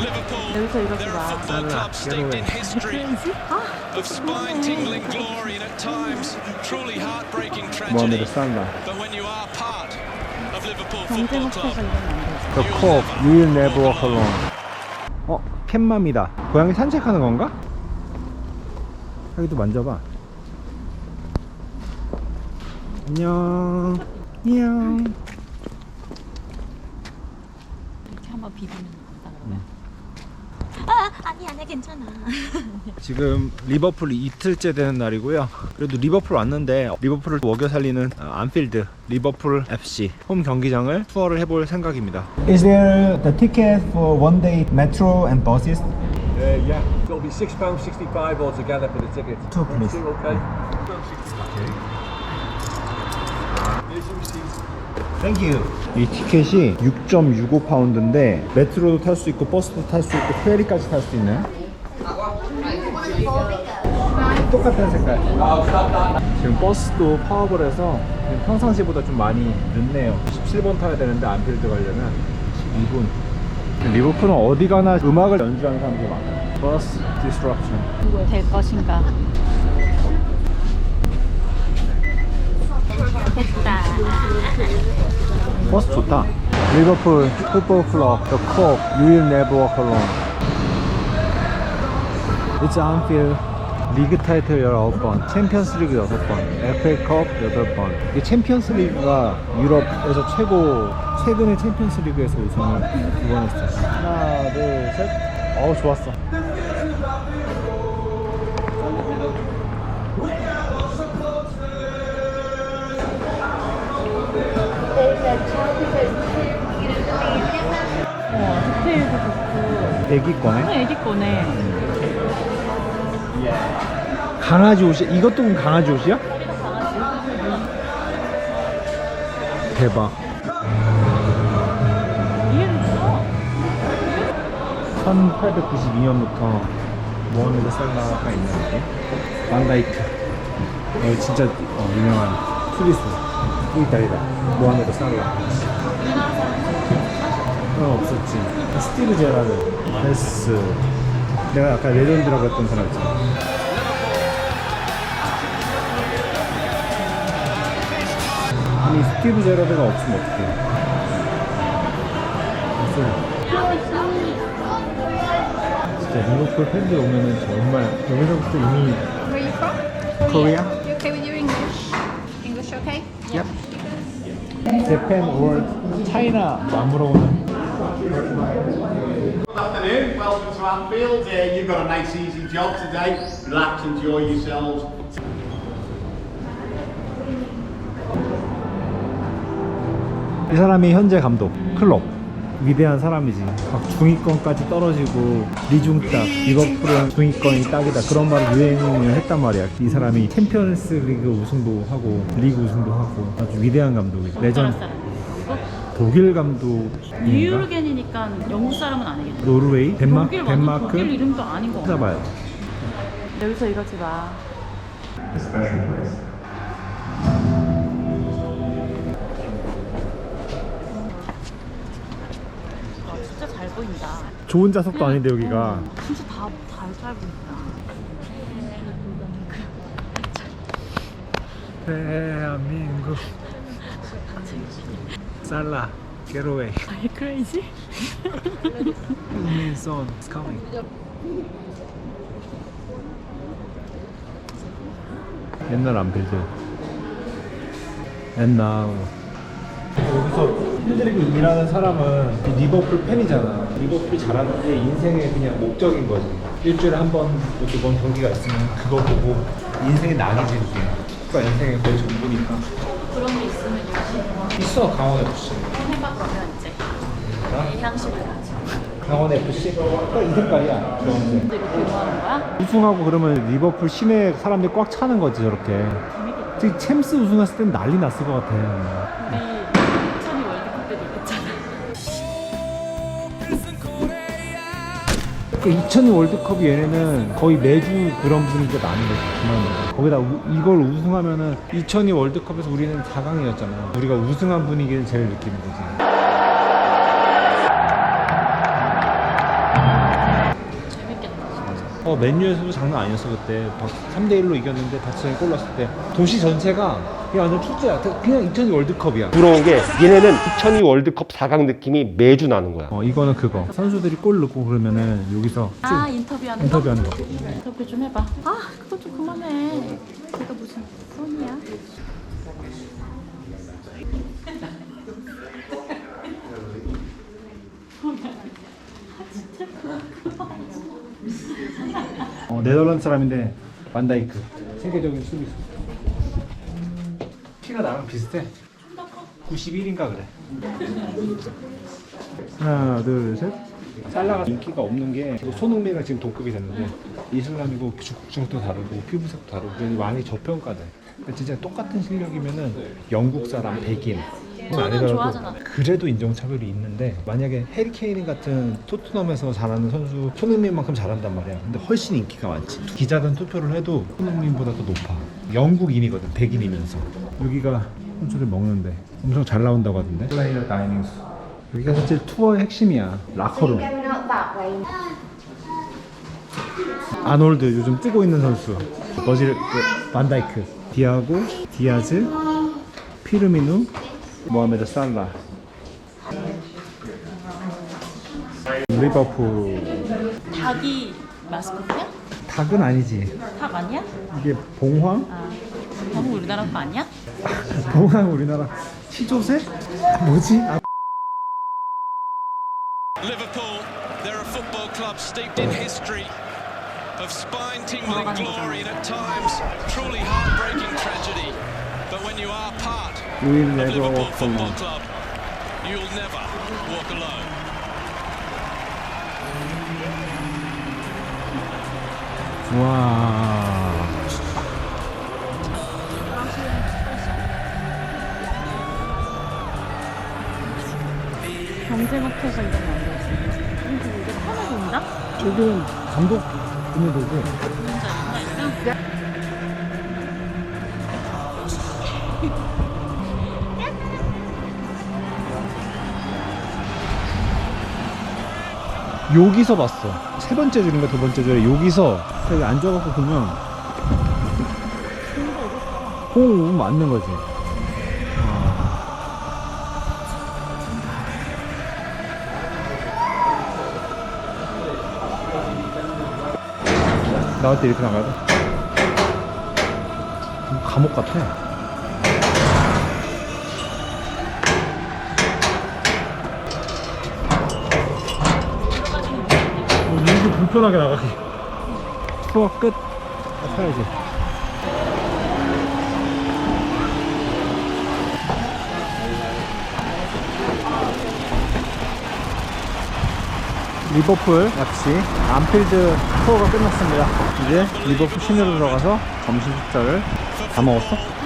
Liverpool, 여기서 이러지 they're a 마. football club steeped in history of spine-tingling glory and at times truly heartbreaking tragedy. 살라 But when you are part of Liverpool 경쟁 Football 업체가 Club, 이러면 안 되지. The Cop, You Will Never Walk Alone 어? 캣맘이다 고양이 산책하는 건가? 여기도 만져봐 안녕 안녕 이렇게 한번 비비면 된다 그러면. 아 아니 아니야 괜찮아. 지금 리버풀 이틀째 되는 날이고요. 그래도 리버풀 왔는데 리버풀을 먹여 살리는 어, 안필드 리버풀 FC 홈 경기장을 투어를 해볼 생각입니다. Is there the ticket for one day metro and buses? Uh, yeah, it'll be six pounds sixty-five altogether for the ticket. Two, please. Two, okay. Here's your receipt. Thank you. 이 티켓이 6.65 파운드인데 메트로도 탈 수 있고 버스도 탈 수 있고 페리까지 탈 수 있는. 똑같은 색깔. 지금 버스도 파업을 해서 평상시보다 좀 많이 늦네요. 17번 타야 되는데 안필드 가려면 12분. 리버풀은 어디 가나 음악을 연주하는 사람들이 많아요. 버스 디스트럭션. 될 것인가? 됐다. 버스 좋다. 리버풀 풋볼 클럽, The Cop, You Will Never Walk Alone. It's Anfield. 리그 타이틀 19번, 챔피언스 리그 6번, FA컵 8번. 이 챔피언스 리그가 유럽에서 최고, 최근에 챔피언스 리그에서 우승을 두 번 했어요. 하나, 둘, 셋. 어우, 좋았어. 어 디테일도 좋고. 애기 거네. 어 애기 거네. 강아지 옷이, 이것도 강아지 옷이야? 대박. 이해는 있어. 1892년부터 모하메드 살라가 있는 게 반다이크 어, 진짜 어, 유명한 수비수 이탈리다 모하메드 살라 어, 없었지 스티브 제라드 베스 내가 아까 레전드라고 했던 사람 있잖아 아니 스티브 제라드가 없으면 어떡해 없어 진짜 리버풀 팬들 오면은 정말 여기서부터 이미 Where are you from? 코리아? You okay with your English? English okay? Yep. 재팬 or 차이나 안 물어보는 Good afternoon, welcome to Anfield. Uh, you've got a nice easy job today. Relax, enjoy yourselves. 이 사람이 현재 감독 클럽 위대한 사람이지 막 중위권까지 떨어지고 리중 딱 리버풀은 중위권이 딱이다 그런 말을 유행을 했단 말이야 이 사람이 챔피언스 리그 우승도 하고 리그 우승도 하고 아주 위대한 감독이지 나라 레전 사람. 독일 감독인가? 뉴르겐이 니까 영국 사람은 아니겠지. 노르웨이? 덴마크? 독일 완전 덴마크? 독일 이름도 아닌 거. 같아. 찾아봐요 여기서 이러지 마. 아, 진짜 잘 보인다. 좋은 좌석도 아닌데 여기가 어, 진짜 다잘잘 보인다. 대한민국 살라 get away. Are you crazy? 민선 is coming. 옛날 안필드. 옛날 여기서 팬들이 일하는 사람은 이 리버풀 팬이잖아. 리버풀이 잘하는 게 인생의 그냥 목적인 거지. 일주일에 한 번, 뭐두번 경기가 있으면 그거 보고 인생의 낙이지 그게. 그러니까 인생의 거의 전부니까. 그런 게 있으면 역시 있어 강원 FC 내 향식을 가지. 강원 FC 딱이 색깔이야 주황색 이렇게 유명한 거야? 우승하고 그러면 리버풀 시내 사람들이 꽉 차는 거지 저렇게 재밌겠다. 특히 챔스 우승했을 땐 난리 났을 것 같아 우리 2002 월드컵 때도 이랬잖아. 그 2002 월드컵 얘네는 거의 매주 그런 분위기가 나는 거지 그만 거기다 우- 이걸 우승하면은 2002 월드컵에서 우리는 4강이었잖아 우리가 우승한 분위기를 제일 느끼는 거지 어, 맨유에서도 장난 아니었어 그때. 3대 1로 이겼는데 바치가 골 넣었을 때. 도시 전체가 그냥 완전 축제야. 그냥 2002 월드컵이야. 부러운 게 얘네는 2002 월드컵 4강 느낌이 매주 나는 거야. 어 이거는 그거. 선수들이 골 넣고 그러면은 여기서 아 인터뷰하는 인터뷰하는 거. 거? 인터뷰 좀 해봐. 아 그거 좀 그만해. 내가 무슨 손이야 어, 네덜란드 사람인데 반다이크. 세계적인 수비수 키가 나랑 비슷해. 91인가 그래. 하나 둘셋. 살라가 인기가 없는 게 손흥민이랑 지금 동급이 됐는데 이슬람이고 국적도 다르고 피부색도 다르고 많이 저평가돼. 진짜 똑같은 실력이면은 영국 사람 백인 저는 좋아하잖아. 그래도 인종차별이 있는데 만약에 해리케인 같은 토트넘에서 잘하는 선수 손흥민만큼 잘한단 말이야. 근데 훨씬 인기가 많지. 기자단 투표를 해도 손흥민보다 더 높아. 영국인이거든 백인이면서. 여기가 선수를 먹는데 엄청 잘 나온다고 하던데? 플레이어 다이닝스 여기가 사실 투어의 핵심이야 라커룸. 아놀드 요즘 뜨고 있는 선수. 버질 그, 반다이크. 디아고 디아즈 피르미누 모하메드 살라 리버풀 닭이 마스코트야? 닭은 아니지 닭 아니야? 이게 봉황? 아 너무 우리나라 거 아니야? 봉황 우리나라 치조새? 뭐지? 아, Liverpool, they're a football club steeped in history of spine-tingling glory and at times truly heartbreaking tragedy. But when you are of never walk alone. You'll never walk alone. 와 경제마켓가 이런 거안 되지 근데 이게 편해 보인다? 여기는 감독 분이 되고 그런 자리가 있어? 여기서 봤어 세 번째 줄인가 두 번째 줄에 여기서 여기 앉아갖고 보면 공 맞는 거지 아. 나올 때 이렇게 나가야 돼? 감옥 같아 이렇게 불편하게 나가기. 투어 끝. 타야지. 리버풀. 역시 안필드 투어가 끝났습니다. 이제 리버풀 시내로 들어가서 점심 식사를 다 먹었어?